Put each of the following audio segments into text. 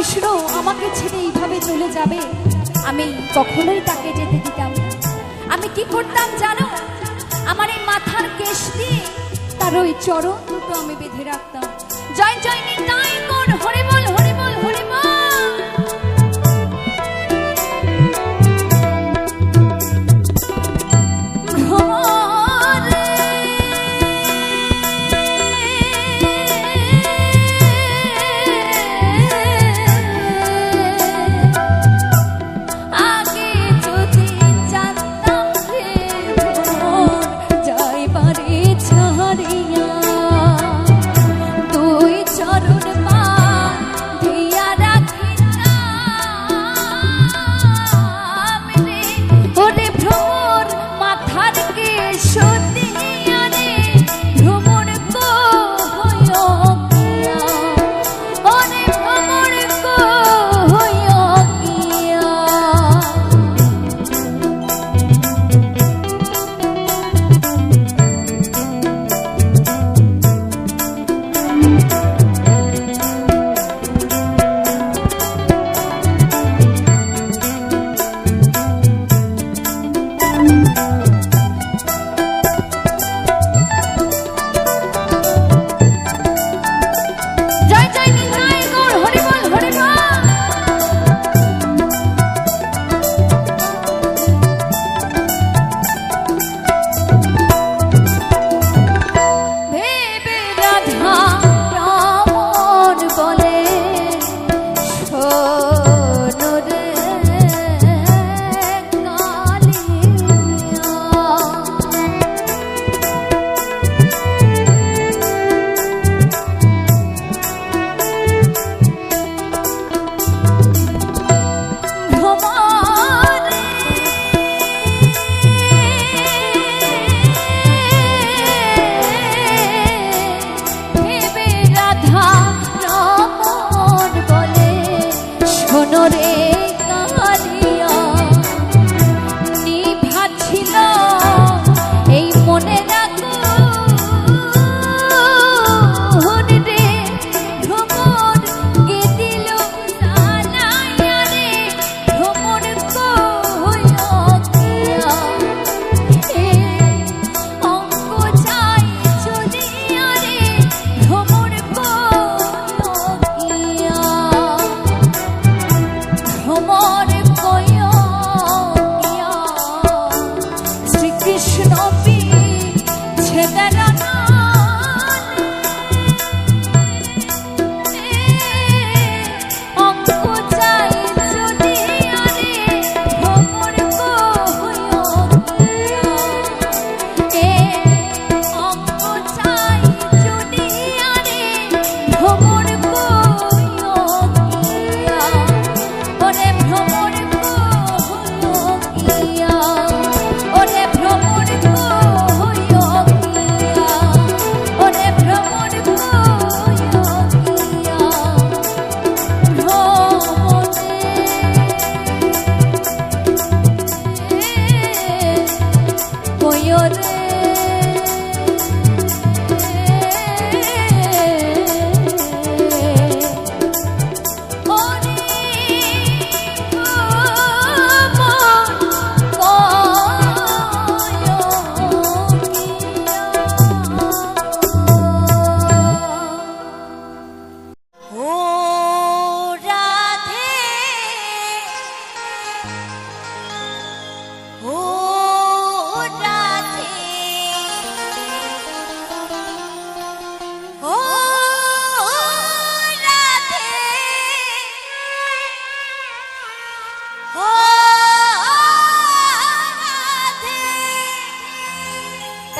কৃষ্ণ আমাকে ছেড়ে এইভাবে চলে যাবে? আমি কখনোই তাকে যেতে দিতাম না। আমি কি করতাম জানো? আমার এই মাথার কেশ দিয়ে তার ওই চরণ দুটো আমি বেঁধে রাখতাম। জয় জয় নিতাম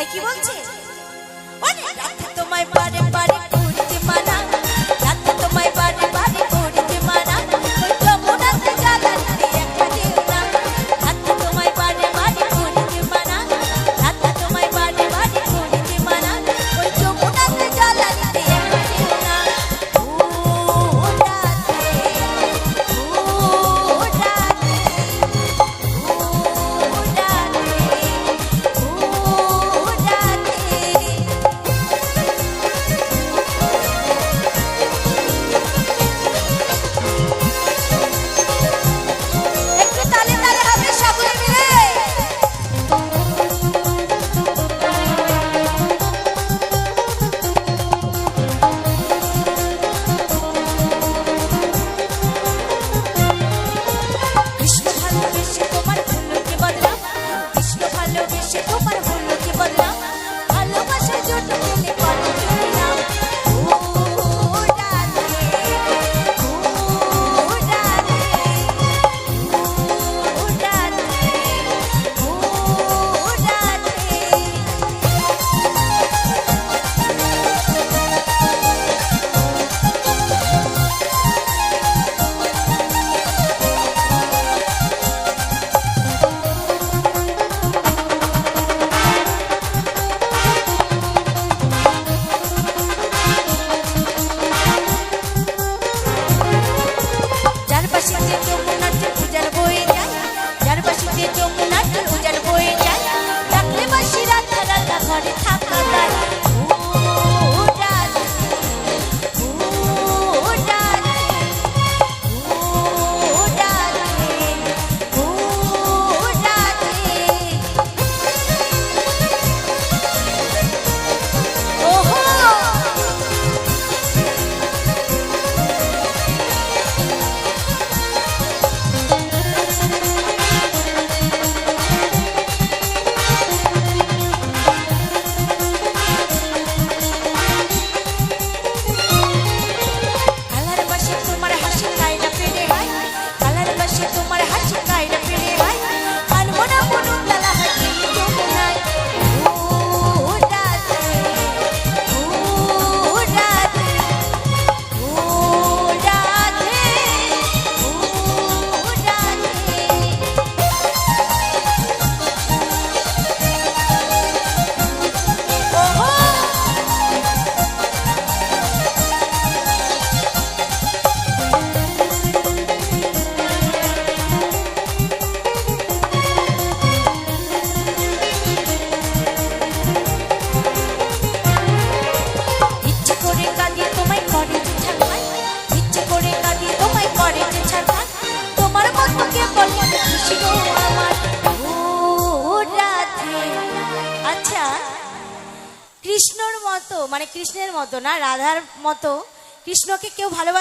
তাই কি বলছে? ওরে রাধে তোমায় পারে বারে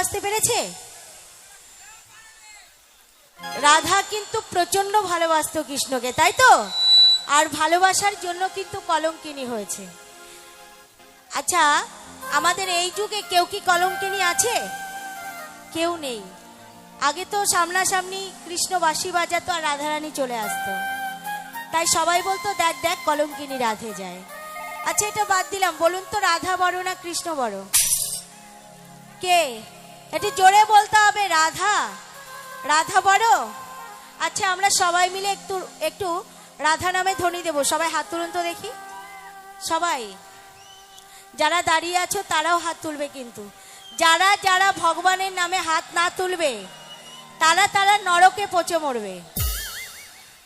ভালোবাসতে পেরেছে? রাধা কিন্তু প্রচণ্ড ভালোবাসতো কৃষ্ণকে, তাই তো? আর ভালোবাসার জন্য কিন্তু কলঙ্কিনী হয়েছে। আচ্ছা আমাদের এই যুগে কেউ কি কলঙ্কিনী আছে? কেউ নেই। আগে তো সামনাসামনি কৃষ্ণ বাঁশি বাজাতো আর রাধারানী চলে আসতো। তাই সবাই বলতো, দেখ দেখ, কলঙ্কিনী রাধে যায়। আচ্ছা এটা বাদ দিলাম। বলুন তো, রাধা বড় না কৃষ্ণ বড়? কে? একটু জোরে বলতে হবে, রাধা। রাধা বড়। আচ্ছা আমরা সবাই মিলে একটু একটু রাধা নামে ধ্বনি দেবো। সবাই হাত তুলুন তো দেখি। সবাই, যারা দাঁড়িয়ে আছো তারাও হাত তুলবে কিন্তু। যারা যারা ভগবানের নামে হাত না তুলবে, তারা তারা নরকে পচে মরবে।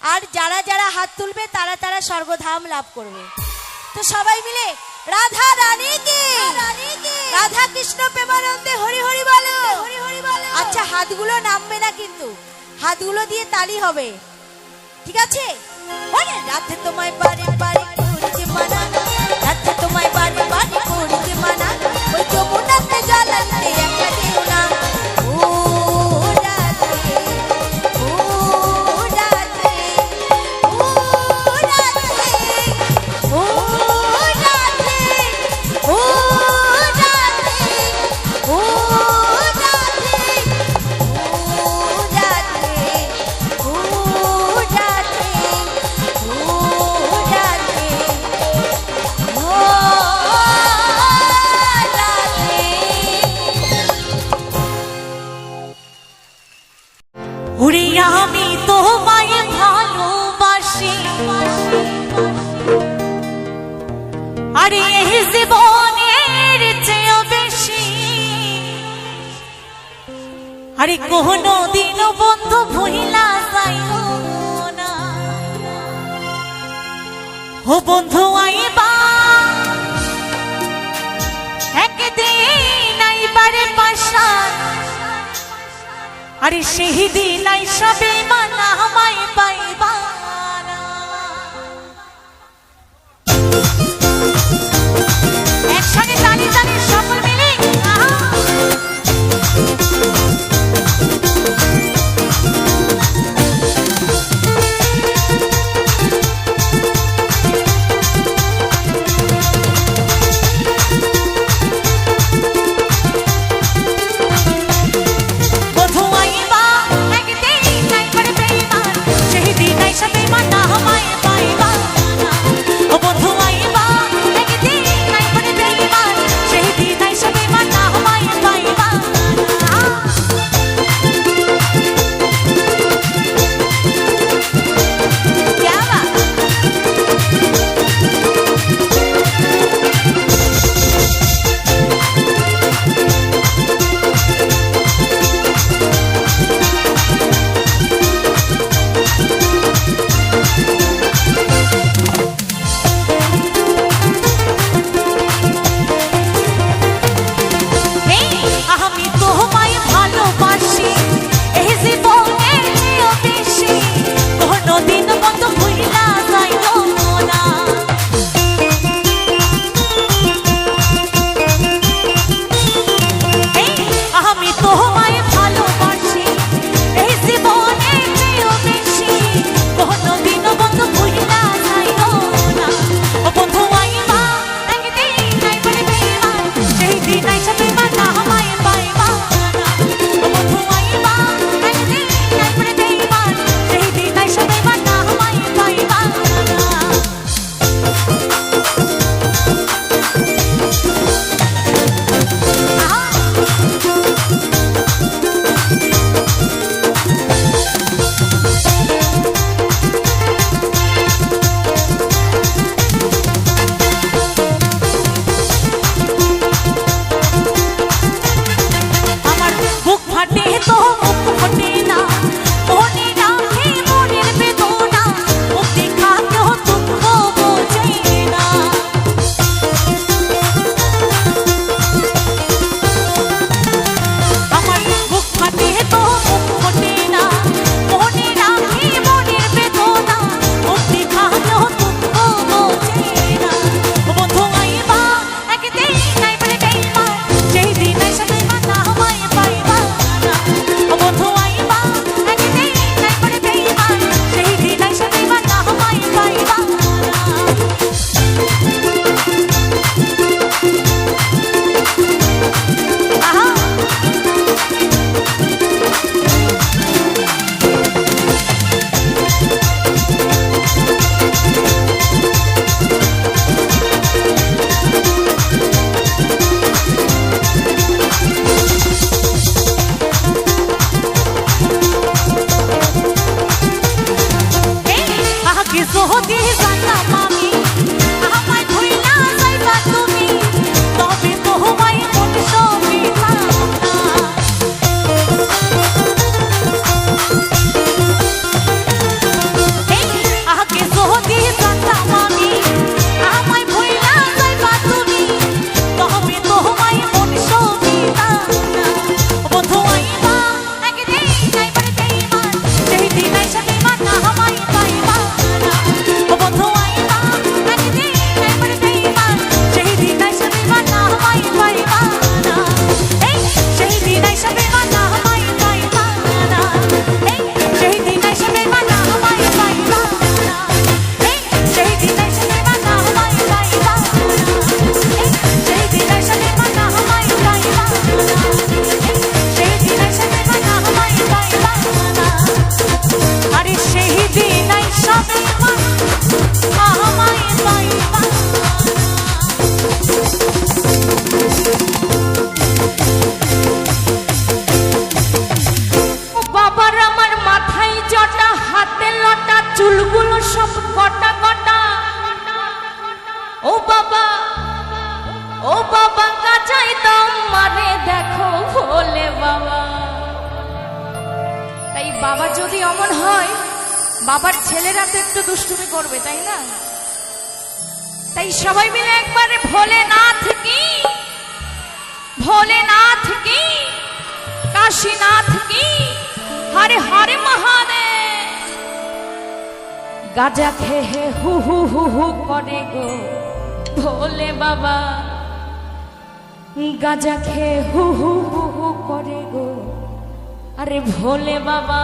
আর যারা যারা হাত তুলবে, তারা তারা স্বর্গধাম লাভ করবে। তো সবাই মিলে রাধা রানী কি রাধা কৃষ্ণ প্রেমানন্দে হরি হরি বলো। হরি হরি বলো আচ্ছা হাতগুলো নামবে না কিন্তু। হাতগুলো দিয়ে তালি হবে। ঠিক আছে? রাধে তোমায় পারে বারে আর এই জীবনের চেয়েও বেশি। আরে কোনো দিনও বন্ধু ভুলিলা যাইও না। ও বন্ধু আইবা। একদিন আইবারে পাশা আরে সেই দিন আইসবে মানা আমায় পাইবা। গাজা খেয়ে হু হু হু হু করে গো। ভোলে বাবা, গাজা খেয়ে হু হু হু হু করে গো। আরে ভোলে বাবা।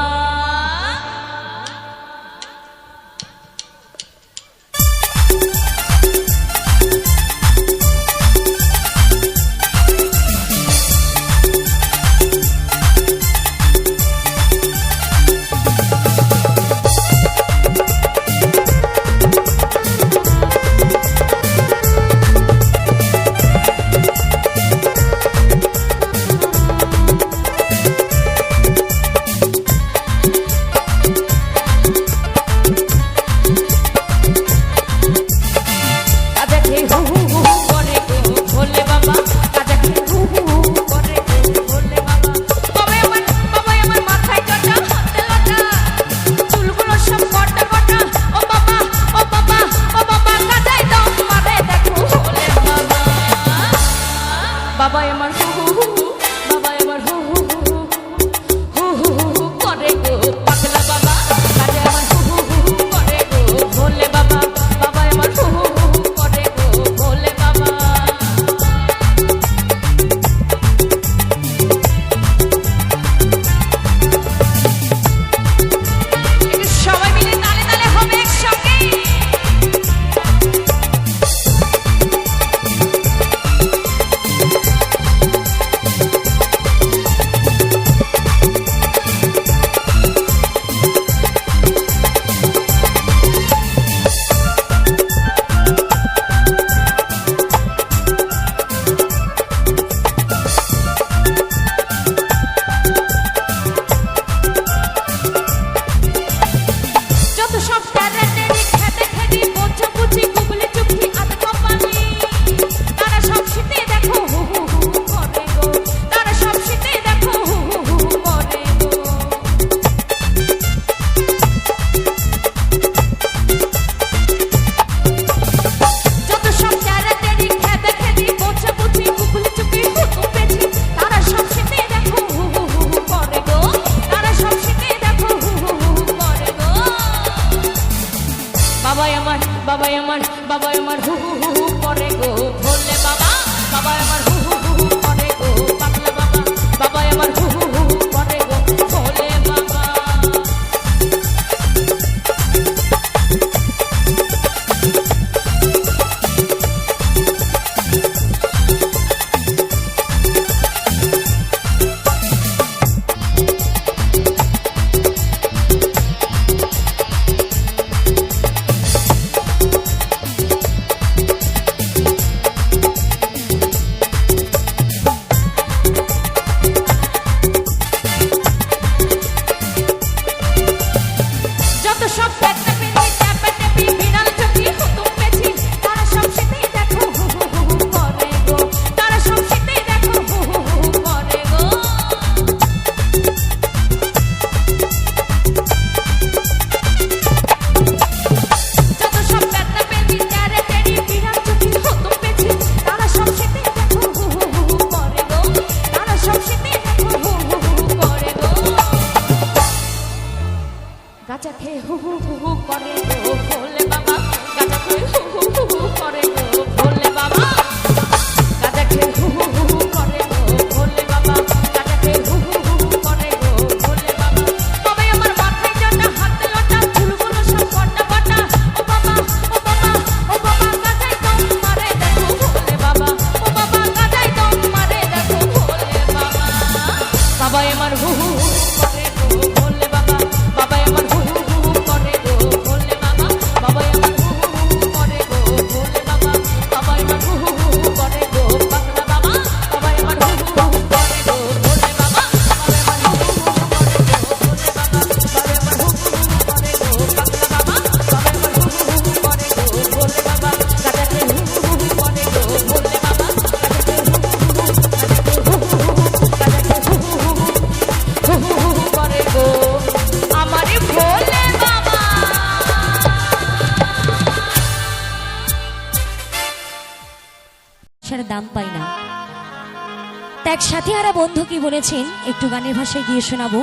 কি বলেছেন, একটু গানের ভাষায় গিয়ে শোনাবো।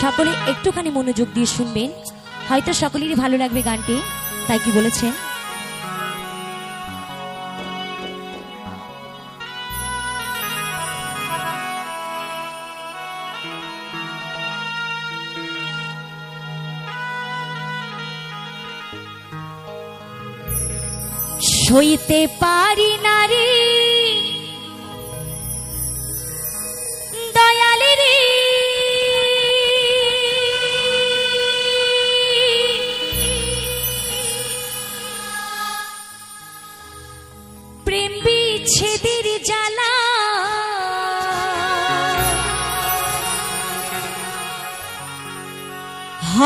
সকলে একটুখানি মনোযোগ দিয়ে শুনবেন। হয়তো সকলেরই ভালো লাগবে গানটি, তাই কি বলেছেন? সইতে পারি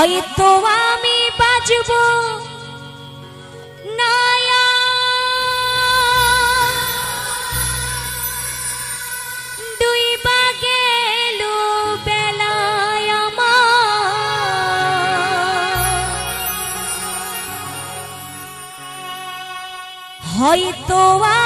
হয়তো আমি বাজব। বেলায় হয়তো আ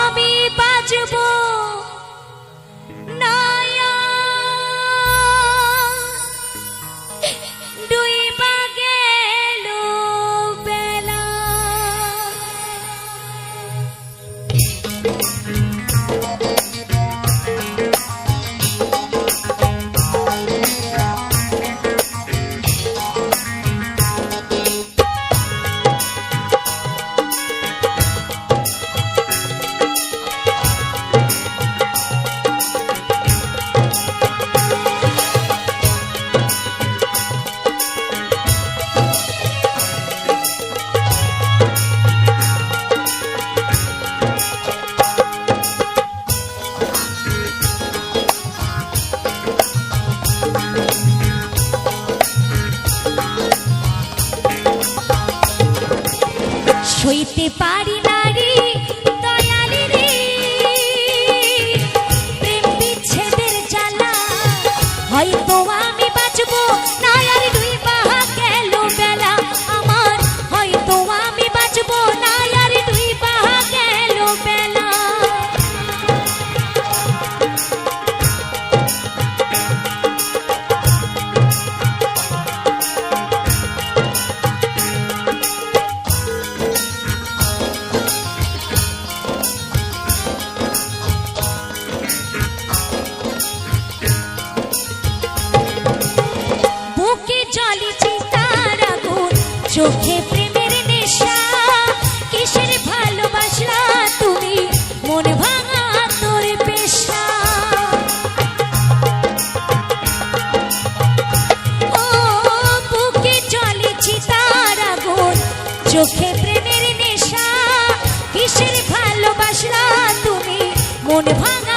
তো আমি বাঁচবো না ভাঙ